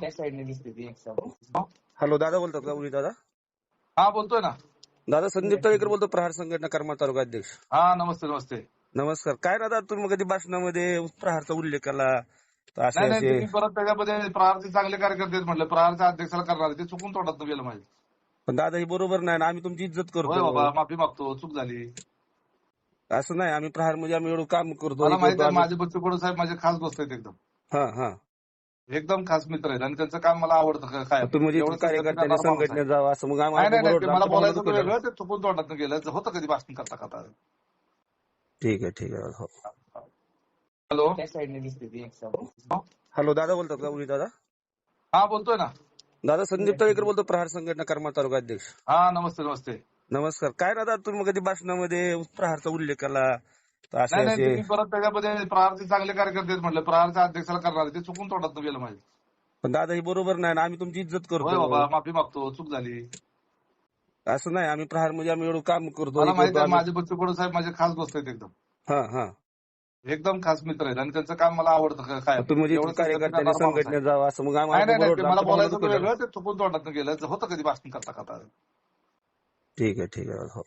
त्या साईडने दिसते ती एक साईड हॅलो दादा बोलतात का उली दादा? हा बोलतोय ना. दादा संदीप तळेकर बोलतो प्रहार संघटना कर्मा तालुका अध्यक्ष. हा नमस्ते नमस्ते. नमस्कार. काय दादा तुम्ही कधी भाषणामध्ये प्रहारचा उल्लेख केला? नाही नाही तुम्ही परत त्याच्यामध्ये प्रहारचे चांगले कार्यकर्ते म्हटलं. प्रहारच्या अध्यक्षाला करणार. ते चुकून तोंडात गेलं माझे पण दादा हे बरोबर नाही ना. आम्ही तुमची इज्जत करतो. बाबा माफी मागतो. चूक झाली. असं नाही. आम्ही प्रहारमध्ये आम्ही एवढं काम करतो मला माहिती आहे माझे बच्चू कडू साहेब माझे खास दोस्त आहेत एकदम. हा हा. एकदम खास मित्र आहेत आणि त्यांचं काम मला आवडतं का- काय तुम्ही म्हणजे एवढं कार्यकर्त्यांनी. संघटनेत जावं असं मग नाही नाही नाही ते आम्हाला मला बोलायचं होतं वेगळं ते चुकून तोंडात गेलं. होतं कधी भाषण करता करता? ठीक आहे ठीक आहे. हो. हॅलो? त्या साईडने दिसते ती एक साईड हॅलो दादा बोलतात का उली दादा? हा बोलतोय ना. दादा संदीप तळेकर बोलतो प्रहार संघटना कर्मा तालुका अध्यक्ष. हा नमस्ते नमस्ते. नमस्कार. काय दादा तुम्ही कधी भाषणामध्ये प्रहारचा उल्लेख केला? नाही नाही असे तुम्ही परत त्याच्यामध्ये प्रहारचे चांगले कार्यकर्ते आहेत म्हटलं. प्रहारच्या अध्यक्षाला करणार. ते चुकून तोंडात गेलं माझे. पण दादा हे बरोबर नाही ना आम्ही तुमची इज्जत होय करतो बाबा माफी मागतो. चूक झाली. असं नाही आम्ही प्रहारमध्ये आम्ही एवढं काम करतो. मला हे माहिती करतो आहे आम्ही- माझे बच्चू कडू साहेब माझे खास दोस्त आहेत एकदम. हा हा. एकदम खास मित्र आहेत आणि त्यांचं काम मला आवडतं का- काय? तुम्ही म्हणजे एवढं कार्यकर्त्यांनी माणूस आहे. संघटनेत जावं असं मग नाही आम्हाला नाही नाही ते बरोबर मला आमचं बोलायचं होतं बोलायचं वेगळं ते चुकून तोंडात गेलं. होतं कधी भाषण करता करता. ठीक आहे ठीक आहे. हो.